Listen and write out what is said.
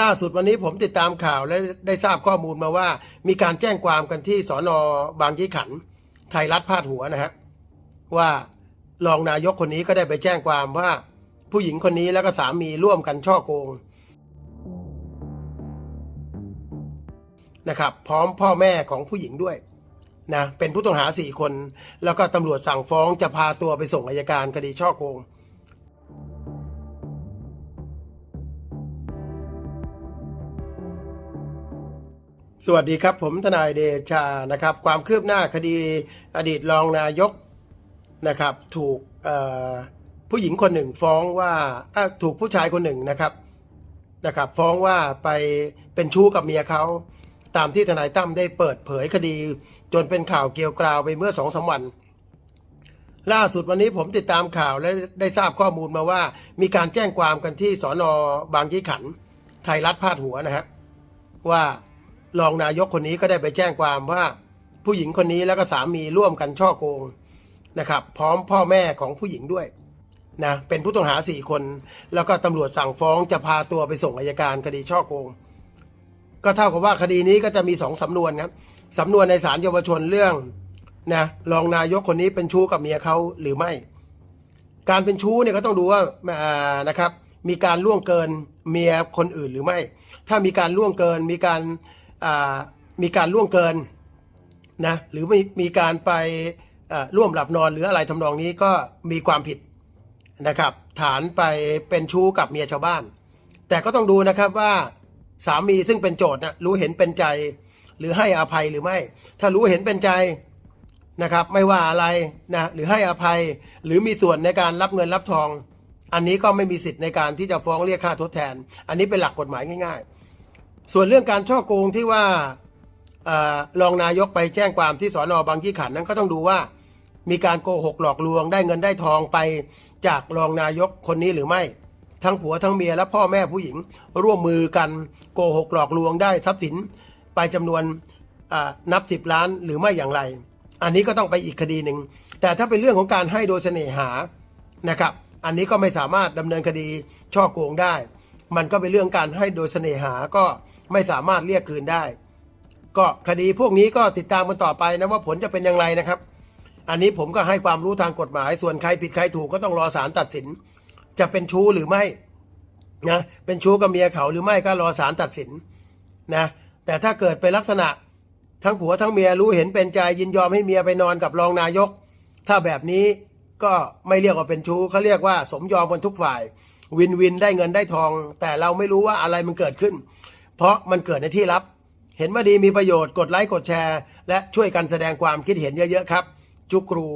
ล่าสุดวันนี้ผมติดตามข่าวและได้ทราบข้อมูลมาว่า มีการแจ้งความกันที่สอนอบางยี่ขัน ไทยรัฐพาดหัวนะฮะว่ารองนายกคนนี้ก็ได้ไปแจ้งความว่า ผู้หญิงคนนี้แล้วก็สามีร่วมกันช่อโกงนะครับพร้อมพ่อแม่ของผู้หญิงด้วยนะเป็นผู้ต้องหาสี่คน แล้วก็ตำรวจสั่งฟ้องจะพาตัวไปส่งอายการคดีช่อโกง สวัสดีครับ ผมทนายเดชานะครับ ความคืบหน้าคดีอดีตรองนายกนะครับ ถูกผู้หญิงคนหนึ่งฟ้องว่าถูกผู้ชายคนหนึ่งนะครับนะครับ ฟ้องว่าไปเป็นชู้กับเมียเขาตามที่ทนายตั้มได้เปิดเผยคดี จนเป็นข่าวเกลียวกราวไปเมื่อสองสามวันล่าสุดวันนี้ผมติดตามข่าวและได้ทราบข้อมูลมาว่า มีการแจ้งความกันที่สอนอบางยี่ขัน ไทยรัฐพาดหัวนะฮะว่า รองนายกคนนี้ก็ได้ไปแจ้งความว่าผู้หญิงคนนี้แล้วก็สามีร่วมกันช่อโกงนะครับ พร้อมพ่อแม่ของผู้หญิงด้วยนะเป็นผู้ต้องหาสี่คน แล้วก็ตำรวจสั่งฟ้องจะพาตัวไปส่งอายการคดีช่อโกง ก็เท่ากับว่าคดีนี้ก็จะมีสองสำนวนครับสำนวนในศาลเยาวชนเรื่องนะรองนายกคนนี้เป็นชู้กับเมียเขาหรือไม่ การเป็นชู้เนี่ยก็ต้องดูว่าานะครับ มีการล่วงเกินเมียคนอื่นหรือไม่ ถ้ามีการล่วงเกินมีการ มีการล่วงเกินนะหรือมีมีการไปร่วมหลับนอนหรืออะไรทำนองนี้ก็มีความผิดนะครับ ฐานไปเป็นชู้กับเมียชาวบ้าน แต่ก็ต้องดูนะครับว่าสามีซึ่งเป็นโจทย์นะรู้เห็นเป็นใจ หรือให้อภัยหรือไม่ ถ้ารู้เห็นเป็นใจนะครับ ไม่ว่าอะไรนะหรือให้อภัยหรือมีส่วนในการรับเงินรับทอง อันนี้ก็ไม่มีสิทธิ์ในการที่จะฟ้องเรียกค่าทดแทน อันนี้เป็นหลักกฎหมายง่าย ๆ ส่วนเรื่องการช่อโกงที่ว่าอรองนายกไปแจ้งความที่สอนอบางยี่ขันนั้นก็ต้องดูว่า มีการโกหกหลอกลวงได้เงินได้ทองไปจากรองนายกคนนี้หรือไม่ ทั้งผัวทั้งเมียและพ่อแม่ผู้หญิงร่วมมือกันโกหกหลอกลวงได้ทรัพย์สินไปจำนวนนับสิบล้านหรือไม่อย่างไร อันนี้ก็ต้องไปอีกคดีหนึ่งแต่ถ้าเป็นเรื่องของการให้โดยเสน่หานะครับ อันนี้ก็ไม่สามารถดำเนินคดีช่อโกงได้ มันก็เป็นเรื่องการให้โดยเสน่หาก็ไม่สามารถเรียกคืนได้ ก็คดีพวกนี้ก็ติดตามกันต่อไปนะว่าผลจะเป็นอย่างไรนะครับ อันนี้ผมก็ให้ความรู้ทางกฎหมาย ส่วนใครผิดใครถูกก็ต้องรอศาลตัดสิน จะเป็นชู้หรือไม่นะเป็นชู้กับเมียเขาหรือไม่ก็รอศาลตัดสินนะแต่ถ้าเกิดเป็นลักษณะทั้งผัวทั้งเมียรู้เห็นเป็นใจยินยอมให้เมียไปนอนกับรองนายก ถ้าแบบนี้ก็ไม่เรียกว่าเป็นชู้เขาเรียกว่าสมยอมกันทุกฝ่าย วินวินได้เงินได้ทอง แต่เราไม่รู้ว่าอะไรมันเกิดขึ้น เพราะมันเกิดในที่ลับ เห็นว่าดีมีประโยชน์กดไลค์กดแชร์ และช่วยกันแสดงความคิดเห็นเยอะๆครับ จุกรู